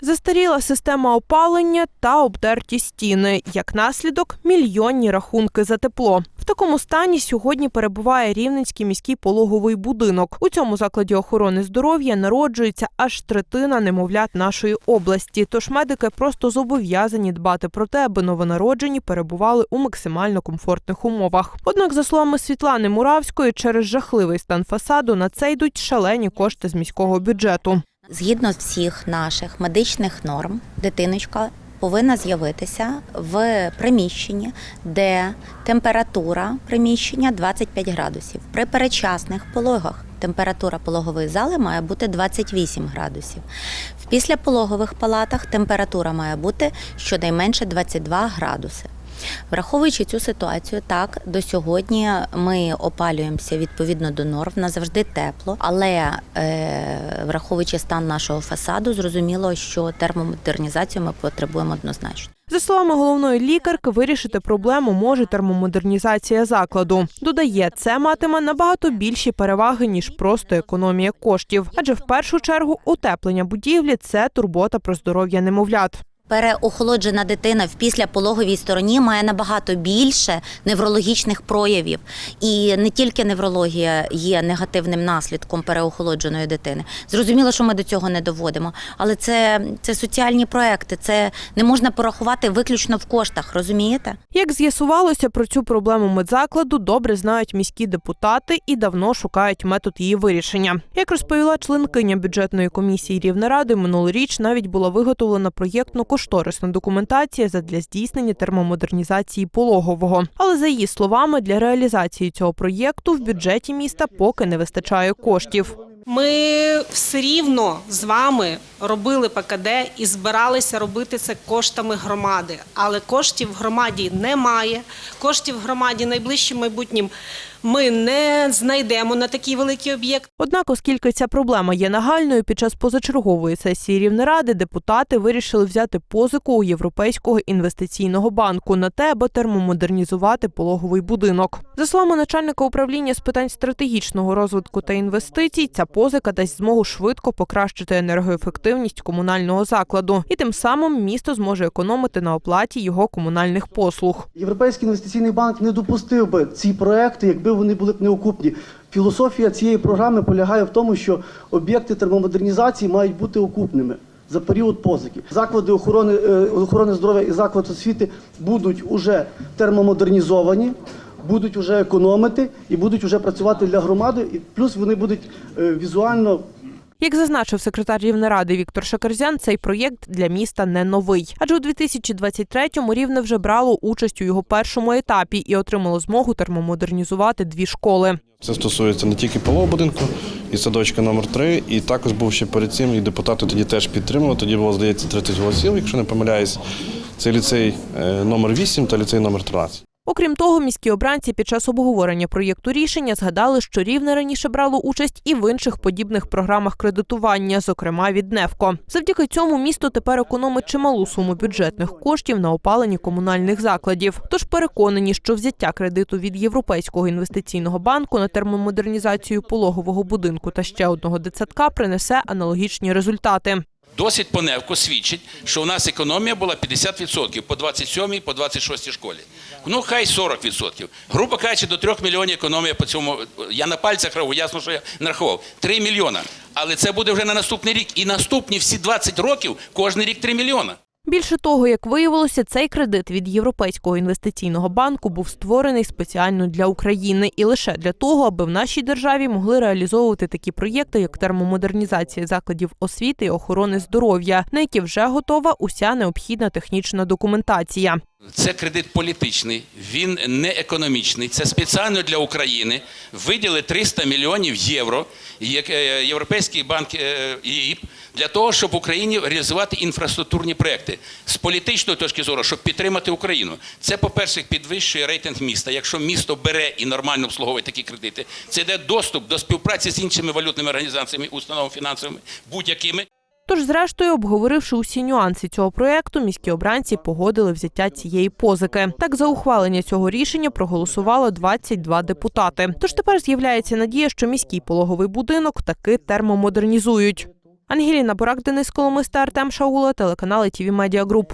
Застаріла система опалення та обдерті стіни. Як наслідок, мільйонні рахунки за тепло. В такому стані сьогодні перебуває Рівненський міський пологовий будинок. У цьому закладі охорони здоров'я народжується аж третина немовлят нашої області. Тож медики просто зобов'язані дбати про те, аби новонароджені перебували у максимально комфортних умовах. Однак, за словами Світлани Муравської, через жахливий стан фасаду на це йдуть шалені кошти з міського бюджету. Згідно всіх наших медичних норм, дитиночка повинна з'явитися в приміщенні, де температура приміщення 25 градусів. При передчасних пологах температура пологової зали має бути 28 градусів. В післяпологових палатах температура має бути щонайменше 22 градуси. Враховуючи цю ситуацію, так до сьогодні ми опалюємося відповідно до норм, на завжди тепло, але е, враховуючи стан нашого фасаду, зрозуміло, що термомодернізацію ми потребуємо однозначно. За словами головної лікарки, вирішити проблему може термомодернізація закладу. Додає, це матиме набагато більші переваги ніж просто економія коштів, адже в першу чергу утеплення будівлі це турбота про здоров'я немовлят. Переохолоджена дитина в післяпологовій стороні має набагато більше неврологічних проявів, і не тільки неврологія є негативним наслідком переохолодженої дитини. Зрозуміло, що ми до цього не доводимо, але це, це соціальні проекти. Це не можна порахувати виключно в коштах. Розумієте? Як з'ясувалося, про цю проблему медзакладу добре знають міські депутати і давно шукають метод її вирішення. Як розповіла членкиня бюджетної комісії Рівнеради, минулоріч навіть була виготовлена проєктно-кошторисна документація задля здійснення термомодернізації пологового. Але за її словами, для реалізації цього проєкту в бюджеті міста поки не вистачає коштів. Ми все рівно з вами робили ПКД і збиралися робити це коштами громади. Але коштів в громаді немає. Коштів в громаді найближчим майбутнім ми не знайдемо на такий великий об'єкт. Однак, оскільки ця проблема є нагальною, під час позачергової сесії Рівнеради депутати вирішили взяти позику у Європейського інвестиційного банку на те, аби термомодернізувати пологовий будинок. За словами начальника управління з питань стратегічного розвитку та інвестицій, ця позика дасть змогу швидко покращити енергоефективність комунального закладу, і тим самим місто зможе економити на оплаті його комунальних послуг. Європейський інвестиційний банк не допустив би ці проекти, якби вони були б неокупні. Філософія цієї програми полягає в тому, що об'єкти термомодернізації мають бути окупними за період позики. Заклади охорони, е, охорони здоров'я і заклад освіти будуть уже термомодернізовані, будуть уже економити і будуть уже працювати для громади. І плюс вони будуть е, візуально Як зазначив секретар Рівнеради Віктор Шакерзян, цей проєкт для міста не новий. Адже у 2023-му Рівне вже брало участь у його першому етапі і отримало змогу термомодернізувати дві школи. Це стосується не тільки полового будинку, і садочка номер 3 і також був ще перед цим, і депутати тоді теж підтримали. Тоді було, здається, 30 голосів, якщо не помиляюсь. Це ліцей е, номер 8 та ліцей номер 13. Окрім того, міські обранці під час обговорення проєкту рішення згадали, що Рівне раніше брало участь і в інших подібних програмах кредитування, зокрема від НЕФКО. Завдяки цьому місто тепер економить чималу суму бюджетних коштів на опаленні комунальних закладів. Тож переконані, що взяття кредиту від Європейського інвестиційного банку на термомодернізацію пологового будинку та ще одного дитсадка принесе аналогічні результати. Досвід поневко свідчить, що у нас економія була 50% по 27 по 26 школі. Ну, хай 40%. Грубо кажучи, до 3 мільйонів економія по цьому. Я на пальцях рахував, ясно, що я нарахував. 3 мільйона. Але це буде вже на наступний рік. І наступні всі 20 років кожен рік 3 мільйона. Більше того, як виявилося, цей кредит від Європейського інвестиційного банку був створений спеціально для України і лише для того, аби в нашій державі могли реалізовувати такі проєкти, як термомодернізація закладів освіти і охорони здоров'я, на які вже готова уся необхідна технічна документація. Це кредит політичний, він не економічний. Це спеціально для України. Виділи 300 мільйонів євро як, е, Європейський банк е, ЄІП для того, щоб в Україні реалізувати інфраструктурні проекти з політичної точки зору, щоб підтримати Україну. Це, по-перше, підвищує рейтинг міста. Якщо місто бере і нормально обслуговує такі кредити, це йде доступ до співпраці з іншими валютними організаціями, установами фінансовими, будь-якими. Тож, зрештою, обговоривши усі нюанси цього проєкту, міські обранці погодили взяття цієї позики. Так, за ухвалення цього рішення проголосувало 22 депутати. Тож тепер з'являється надія, що міський пологовий будинок таки термомодернізують. Ангеліна Бурак, Денис Коломиста, Артем Шаула, телеканали ТІВІ Медіа Груп.